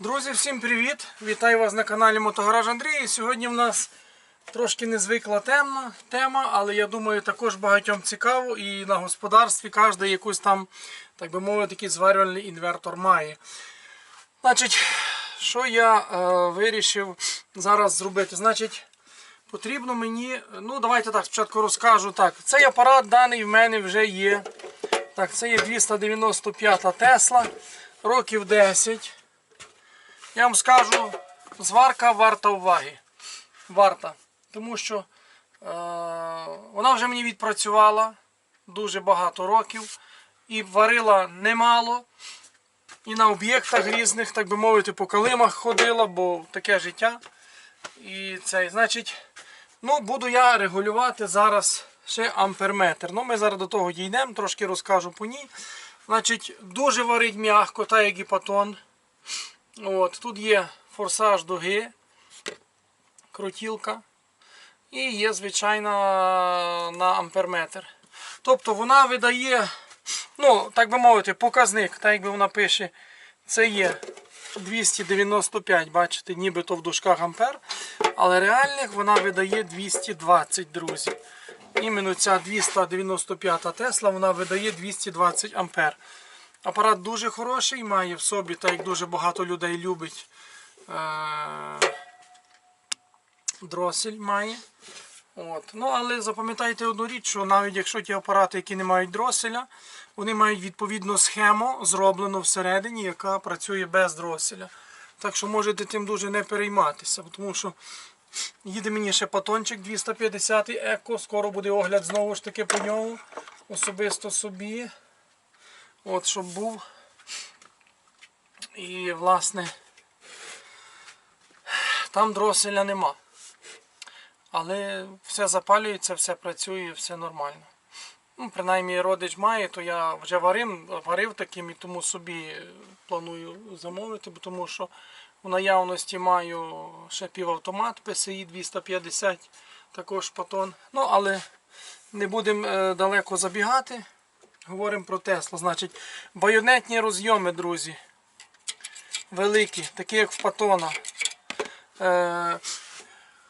Друзі, всім привіт! Вітаю вас на каналі Мотогараж Андрій. Сьогодні в нас трошки незвикла темна тема, але я думаю, також багатьом цікаво і на господарстві кожен якусь там, так би мовити, такий зварювальний інвертор має. Значить, що я е, вирішив зараз зробити? Значить, потрібно мені, ну давайте так, спочатку розкажу. Так, цей апарат даний в мене вже є. Так, це є 295 Тесла, років 10. Я вам скажу, зварка варта уваги. Варта. Тому що е, вона вже мені відпрацювала дуже багато років і варила немало. І на об'єктах різних, так би мовити, по калимах ходила, бо таке життя. І цей, значить, ну, буду я регулювати зараз ще амперметр. Ну, ми зараз до того дійдемо, трошки розкажу по ній. Значить, дуже варить м'яко, так як і патон. От, тут є форсаж дуги, крутілка. І є звичайна на амперметр. Тобто вона видає, ну, так би мовити, показник, так якби вона пише, це є 295, бачите, нібито в дужках ампер. Але реальних вона видає 220, друзі. Іменно ця 295 Тесла вона видає 220 ампер. Апарат дуже хороший, має в собі, так як дуже багато людей любить. Е- дросель має. От. Ну, але запам'ятайте одну річ, що навіть якщо ті апарати, які не мають дроселя, вони мають відповідну схему, зроблену всередині, яка працює без дроселя. Так що можете тим дуже не перейматися, тому що їде мені ще патончик 250 еко, скоро буде огляд знову ж таки по ньому. Особисто собі. От, щоб був. І, власне, там дроселя нема. Але все запалюється, все працює, все нормально. Ну, принаймні родич має, то я вже варив, варив таким і тому собі планую замовити, тому що в наявності маю ще півавтомат PSI 250, також патон. Ну, але не будемо е, далеко забігати. Говоримо про Теслу. Значить, байонетні розйоми, друзі. Великі, такі як в патона. Е,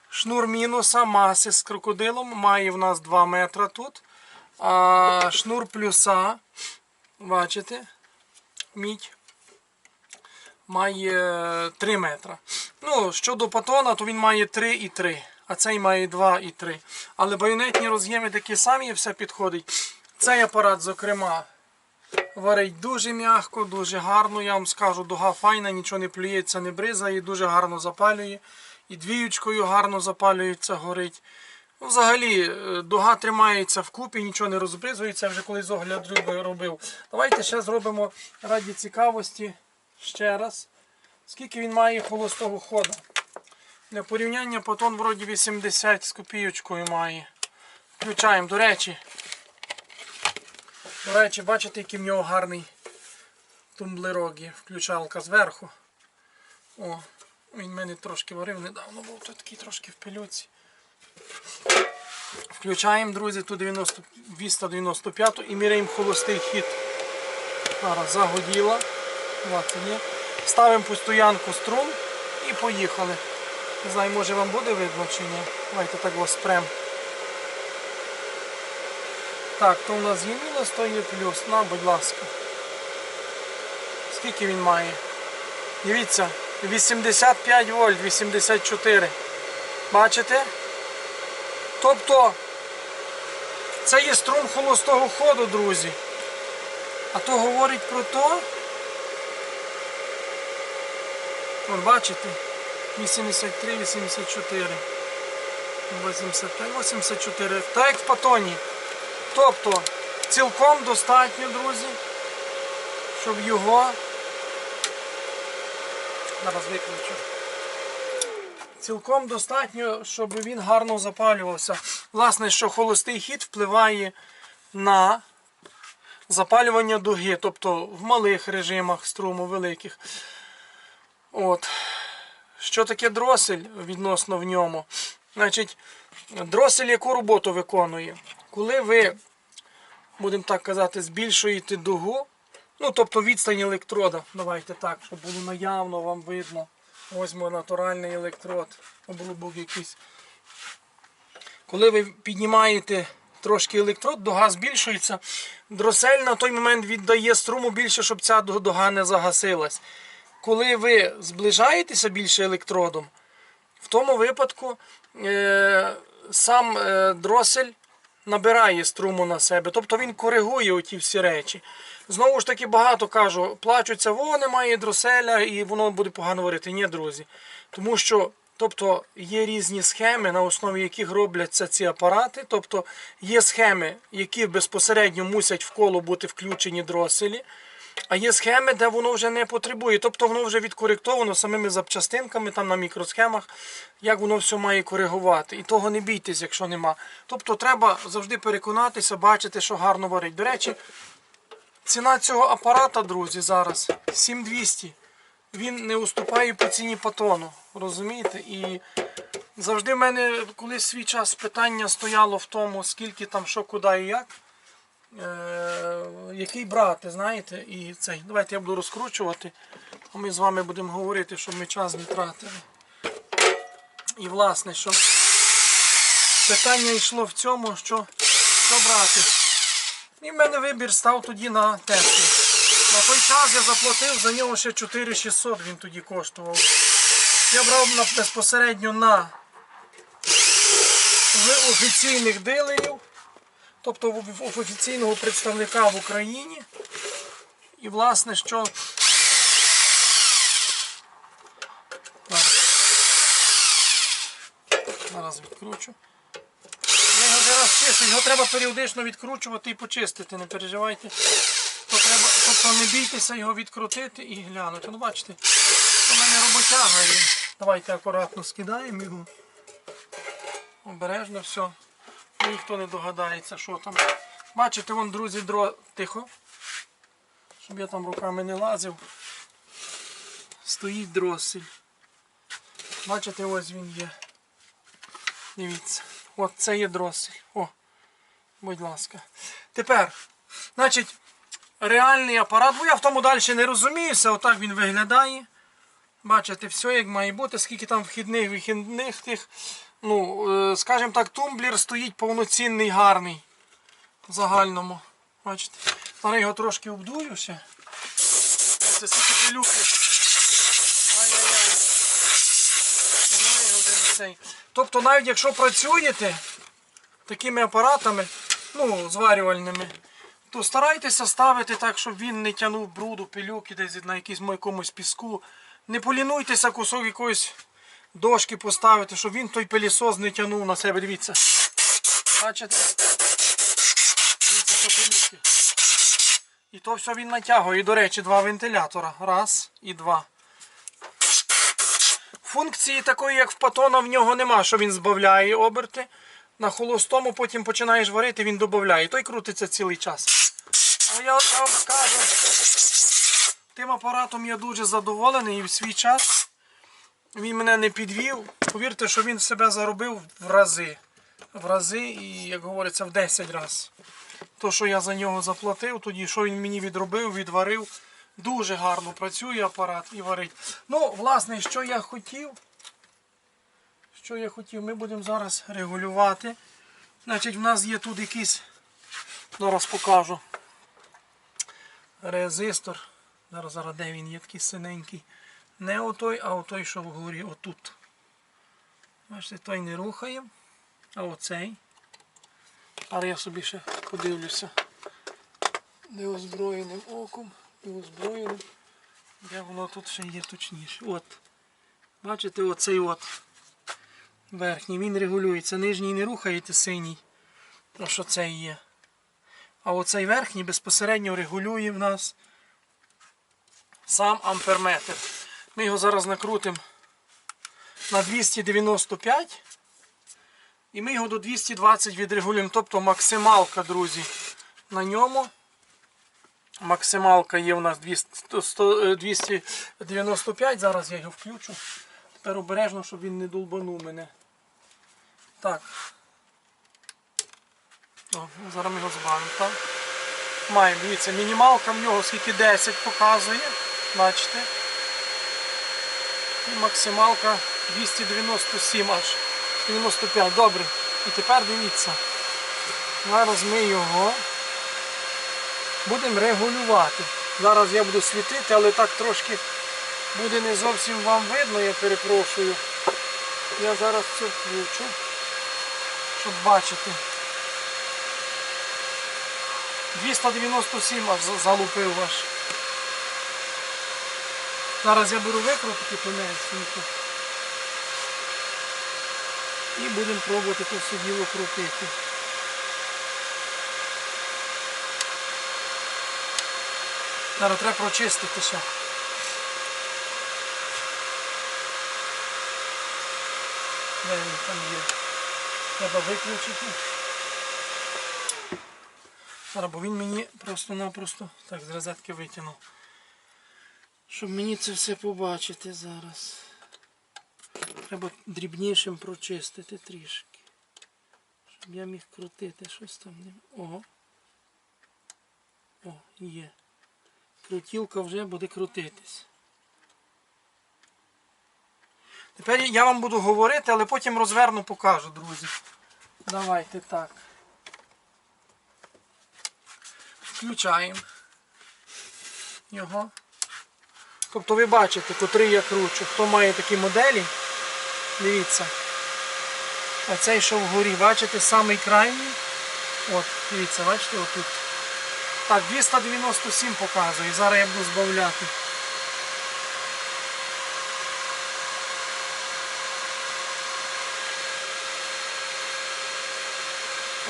Шнур мінуса маси з крокодилом має в нас 2 метри тут. А шнур плюса, бачите, мідь, має 3 метри. Ну, щодо патона, то він має 3 і 3, а цей має 2 і 3. Але байонетні роз'єми такі самі, все підходить. Цей апарат, зокрема, варить дуже м'яко, дуже гарно. Я вам скажу, дуга файна, нічого не плюється, не бризає, дуже гарно запалює. І двіючкою гарно запалюється, горить. Ну, взагалі, е, дуга тримається вкупі, нічого не розбризується, вже колись огляд робив- робив. Давайте ще зробимо раді цікавості ще раз. Скільки він має холостого ходу. Для порівняння потон вроді 80 з копійочкою має. Включаємо, до речі. До речі, бачите, який в нього гарний тумблерок є. Включалка зверху. О, він мене трошки варив недавно, був тут такий трошки в пилюці. Включаємо, друзі, ту 90, 295 і міряємо холостий хід. Зараз загоділа. Ставимо постоянку струн і поїхали. Не знаю, може вам буде видно чи ні. Давайте так вас спрем. Так, то у нас мінус, то є плюс. На, будь ласка. Скільки він має? Дивіться, 85 вольт, 84. Бачите? Тобто це є струм холостого ходу, друзі. А то говорить про то. От бачите? 83, 84. 85, 84. Так як в патоні. Тобто цілком достатньо, друзі, щоб його Зараз виключу. Цілком достатньо, щоб він гарно запалювався. Власне, що холостий хід впливає на запалювання дуги, тобто в малих режимах струму великих. От. Що таке дросель відносно в ньому? Значить, дросель яку роботу виконує? Коли ви, будемо так казати, збільшуєте дугу, Ну, тобто відстань електрода. Давайте так, щоб було наявно вам видно. Ось мій натуральний електрод, обрубок якийсь. Коли ви піднімаєте трошки електрод, дога збільшується. Дросель на той момент віддає струму більше, щоб ця дога не загасилась. Коли ви зближаєтеся більше електродом, в тому випадку е, сам е, дросель набирає струму на себе, тобто він коригує оті всі речі. Знову ж таки, багато кажу, плачуться, во немає дроселя і воно буде погано варити. Ні, друзі. Тому що тобто, є різні схеми, на основі яких робляться ці апарати. Тобто є схеми, які безпосередньо мусять в коло бути включені дроселі. А є схеми, де воно вже не потребує. Тобто воно вже відкоректовано самими запчастинками, там на мікросхемах, як воно все має коригувати. І того не бійтесь, якщо нема. Тобто треба завжди переконатися, бачити, що гарно варить. До речі, ціна цього апарата, друзі, зараз 7200. Він не уступає по ціні патону. Розумієте? І завжди в мене колись свій час питання стояло в тому, скільки там, що, куди і як. Е, який брати, знаєте, і цей. Давайте я буду розкручувати, а ми з вами будемо говорити, щоб ми час не тратили. І власне, що питання йшло в цьому, що, що брати. І в мене вибір став тоді на Теслі. На той час я заплатив за нього ще 4600 він тоді коштував. Я брав безпосередньо на офіційних дилерів тобто в офіційного представника в Україні. І власне, що зараз відкручу. Я його вже раз його треба періодично відкручувати і почистити, не переживайте. Тобто не бійтеся його відкрутити і глянути. Ну бачите, у мене роботяга. Давайте акуратно скидаємо його. Обережно все. Ніхто не догадається, що там. Бачите, вон, друзі, дро... Тихо. Щоб я там руками не лазив. Стоїть дросель. Бачите, ось він є. Дивіться. От це є дросель. О, будь ласка. Тепер, значить, реальний апарат. Бо я в тому далі не розуміюся, отак він виглядає. Бачите, все як має бути, скільки там вхідних вихідних тих. Ну, е, скажімо так, тумблер стоїть повноцінний, гарний. В загальному. Бачите. Зараз його трошки обдую ще. Це скільки пилюки. Ай-яй-яй. Тобто навіть якщо працюєте такими апаратами, ну, зварювальними, то старайтеся ставити так, щоб він не тягнув бруду, пилюки десь на якомусь піску. Не полінуйтеся кусок якоїсь дошки поставити, щоб він той пилісос не тягнув на себе. Дивіться. Бачите? І то все він натягує. І, до речі, два вентилятора. Раз і два. Функції такої, як в патона, в нього нема, що він збавляє оберти. На холостому потім починаєш варити, він додає. Той крутиться цілий час. Але я вам скажу, тим апаратом я дуже задоволений і в свій час він мене не підвів. Повірте, що він себе заробив в рази. В рази і, як говориться, в 10 разів. То, що я за нього заплатив, тоді що він мені відробив, відварив. Дуже гарно працює апарат і варить. Ну, власне, що я хотів. Що я хотів, ми будемо зараз регулювати. Значить, в нас є тут якийсь, зараз покажу. Резистор. Зараз, зараз де він є такий синенький. Не отой, а отой, що вгорі, отут. Бачите, той не рухаємо, а оцей. Але я собі ще подивлюся. Неозброєним оком, неозброєним. Де воно тут ще є точніше. От. Бачите, оцей от верхній, він регулюється. Нижній не рухаєте синій. Ну що це є. А оцей верхній безпосередньо регулює в нас сам амперметр. Ми його зараз накрутимо на 295 і ми його до 220 відрегулюємо. Тобто максималка, друзі, на ньому. Максималка є у нас 295. Зараз я його включу. Тепер обережно, щоб він не долбанув мене. Так. О, зараз ми його збавимо. Так? Маємо, дивіться, мінімалка в нього скільки 10 показує. Бачите? І максималка 297 аж. 95. Добре. І тепер дивіться. Зараз ми його будемо регулювати. Зараз я буду світити, але так трошки буде не зовсім вам видно, я перепрошую. Я зараз це включу, щоб бачити. 297 аж залупив ваш. Зараз я беру викрутки тонесенько. І будемо пробувати це все діло крутити. Зараз треба прочистити ще. Там є? Треба виключити. Зараз, бо він мені просто-напросто так з розетки витягнув. Щоб мені це все побачити зараз. Треба дрібнішим прочистити трішки. Щоб я міг крутити щось там. Ого. О, є. Крутілка вже буде крутитись. Тепер я вам буду говорити, але потім розверну покажу, друзі. Давайте так. Включаємо його. Тобто ви бачите, котрий я кручу. Хто має такі моделі, дивіться. А цей що вгорі, бачите, самий крайній. От, дивіться, бачите, отут. Так, 297 показує. Зараз я буду збавляти.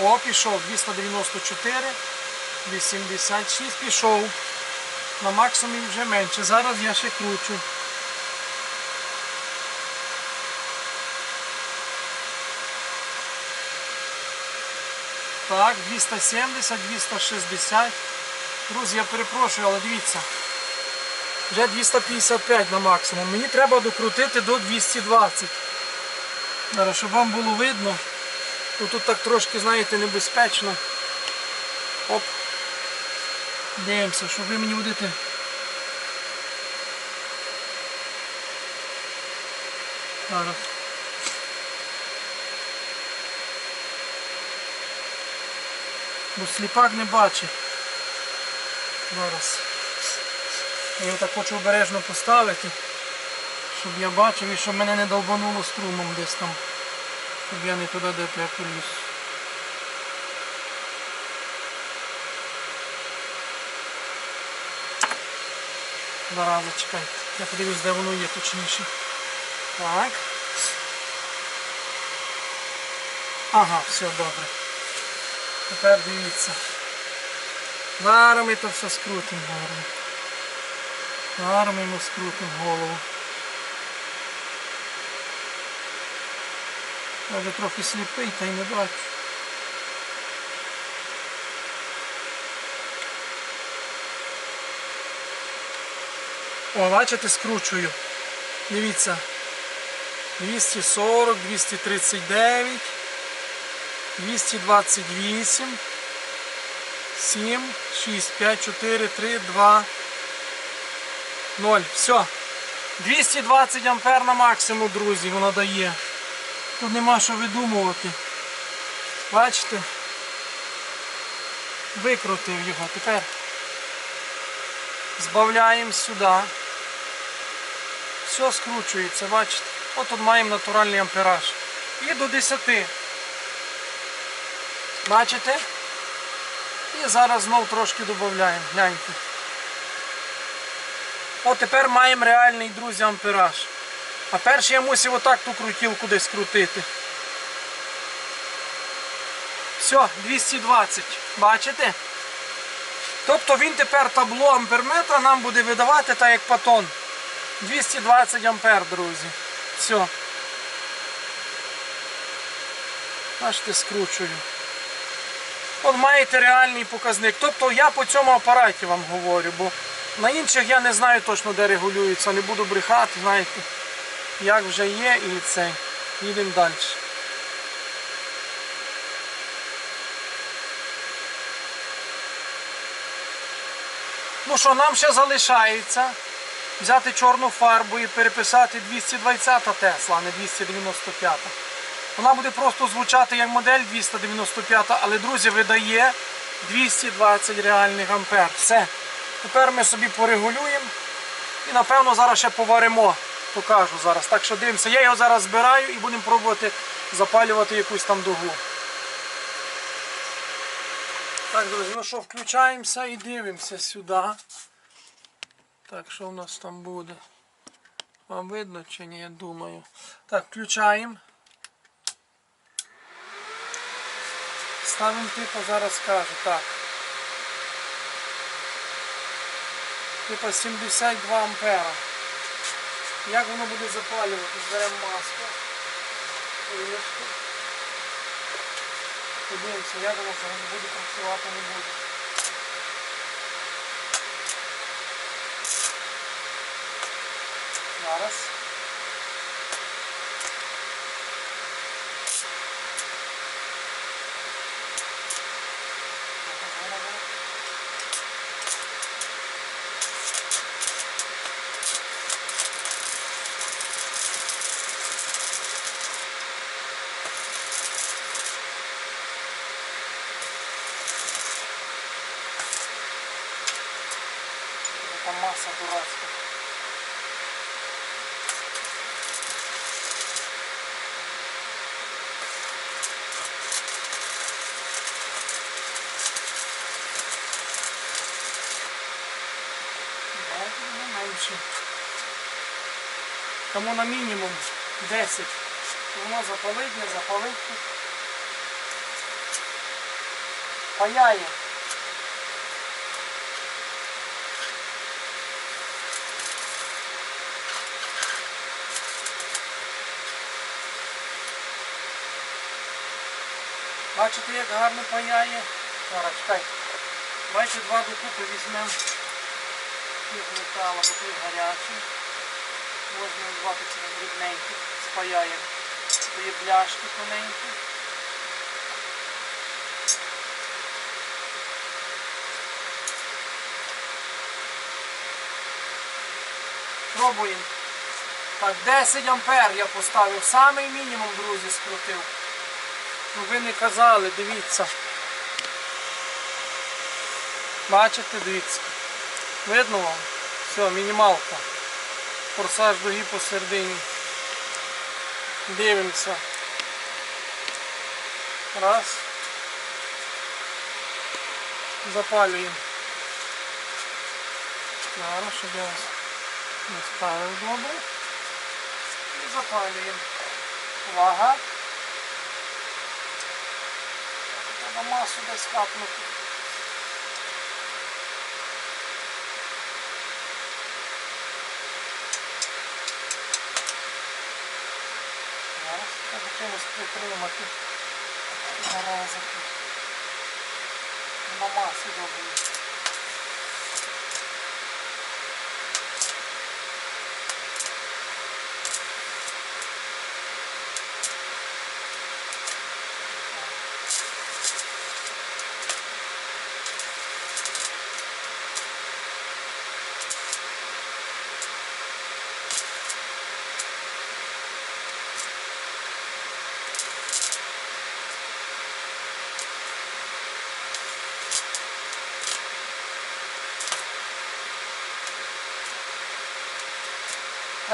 О, пішов 294, 86 пішов. На максимумі вже менше. Зараз я ще кручу. Так, 270, 260. Друзі, я перепрошую, але дивіться. Вже 255 на максимум. Мені треба докрутити до 220. Зараз, щоб вам було видно. Тут так трошки, знаєте, небезпечно. Дивимося, що ви мені будете. Зараз. Бо сліпак не бачить. Зараз. Я його так хочу обережно поставити, щоб я бачив і щоб мене не долбануло струмом десь там. Щоб я не туди де я поліз. Зараз зачекайте. Я подивлюсь, де воно є точніше. Так. Ага, все добре. Тепер дивіться. Зараз ми то все скрутимо гарно. Зараз ми скрутимо голову. Я трохи сліпий та й не бачу. О, бачите, скручую. Дивіться. 240, 239, 228, 7, 6, 5, 4, 3, 2, 0. Все. 220 ампер на максимум, друзі, воно дає. Тут нема що видумувати. Бачите? Викрутив його. Тепер збавляємо сюди. Все скручується, бачите? От тут маємо натуральний ампераж. І до 10. Бачите? І зараз знов трошки додаємо. Гляньте. От тепер маємо реальний, друзі, ампераж. А перше я мусив отак ту крутілку десь крутити. Все, 220. Бачите? Тобто він тепер табло амперметра нам буде видавати так як патон. 220 ампер, друзі. Все. Бачите, скручую. От маєте реальний показник. Тобто я по цьому апараті вам говорю, бо на інших я не знаю точно, де регулюється. Не буду брехати, знаєте, як вже є і це. Їдемо далі. Ну що, нам ще залишається взяти чорну фарбу і переписати 220 Тесла, а не 295. Вона буде просто звучати як модель 295, але, друзі, видає 220 реальних ампер. Все. Тепер ми собі порегулюємо і напевно зараз ще поваримо. Покажу зараз. Так що дивимося. Я його зараз збираю і будемо пробувати запалювати якусь там дугу. Так, друзі, ну що, включаємося і дивимося сюди. Так, що в нас там буде? Вам видно чи ні, я думаю. Так, включаємо. Ставимо типу, зараз скажу. Так. Типа 72 ампера. Як воно буде запалювати? Беремо маску. Подивимося, як воно буде працювати, не буде. Зараз. Там маса дурацька. Давайте на менше. Тому на мінімум 10. Воно запалить, не запалить. Паяє. Бачите, як гарно паяє. Зараз, чекай. Бачите, два докупи візьмемо тих метала, бо той гарячий. Можна два такі дрібненькі спаяємо. Тої бляшки тоненькі. Пробуємо. Так, 10 ампер я поставив. Самий мінімум, друзі, скрутив. Ну ви не казали, дивіться. Бачите, дивіться. Видно вам? Все, мінімалка. Форсаж дуги посередині. Дивимося. Раз. Запалюємо. Зараз, щоб я вас не ставив добре. І запалюємо. Увага. Треба масу десь капнути. Зараз чимось притримати. Заразити. На масі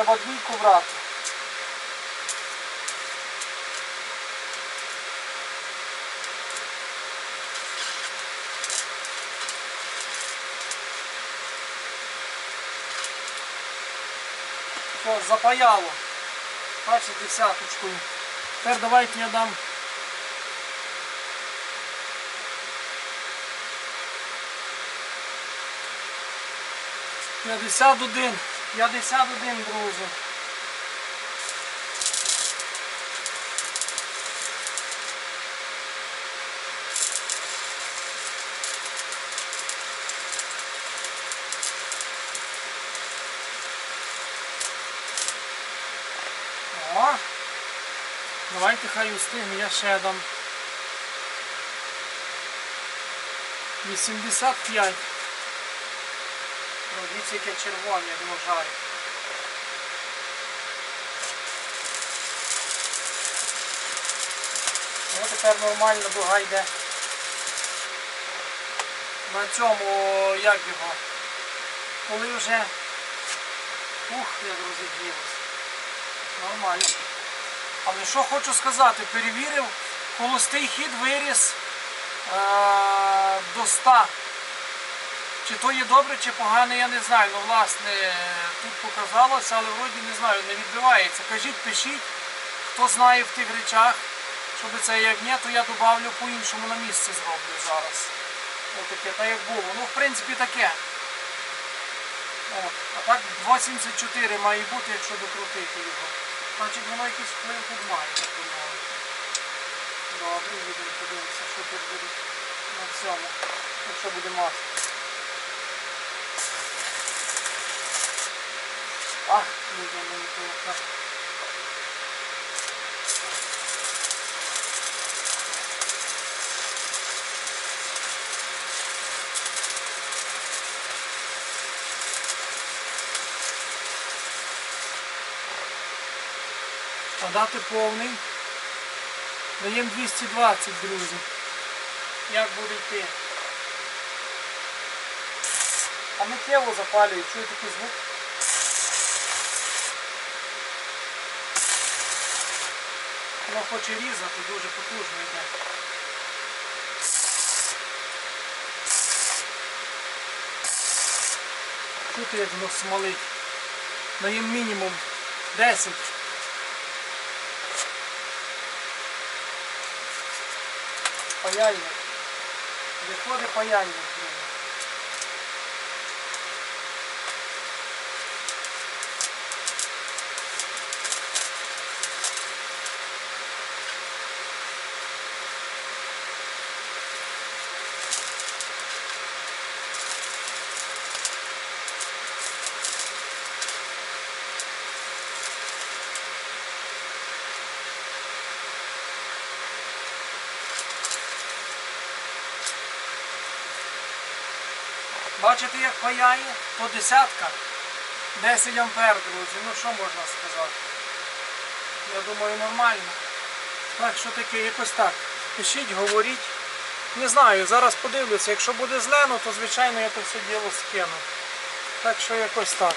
Треба двійку брати. Все, запаяло. Бачите, десяточку. Тепер давайте я дам. П'ятдесят один. 51, друзі. О, давайте хай устигне, я ще дам. 85. Ну, Дивіться, яке червоне, як воно жарить. Ну, тепер нормально дуга йде. На цьому, як його, коли вже, ух, як розігрілося. Нормально. Але що хочу сказати, перевірив, холостий хід виріс е- до 100. Чи то є добре, чи погано, я не знаю. Ну, власне, тут показалося, але вроді не знаю, не відбивається. Кажіть, пишіть, хто знає в тих речах, щоб це як ні, то я додавлю по-іншому на місці зроблю зараз. Отаке, та як було. Ну, в принципі, таке. От. А так 84 має бути, якщо докрутити його. Значить воно якийсь вплив тут має. Добре, будемо подивитися, що тут буде на цьому, якщо буде масло. Ах, людям мені то А дати повний. Даємо 220, друзі. Як буде йти? А миттєво запалює, чує такий звук. Воно хоче різати, дуже потужно йде. Чути, як воно смолить. Даємо мінімум 10. Паяльник. Виходить паяльник. Бачите, як паяє? По десятках 10 ампер, друзі. Ну що можна сказати? Я думаю, нормально. Так, що таке, якось так. Пишіть, говоріть. Не знаю, зараз подивлюся. Якщо буде злено, то звичайно я то все діло скину. Так що якось так.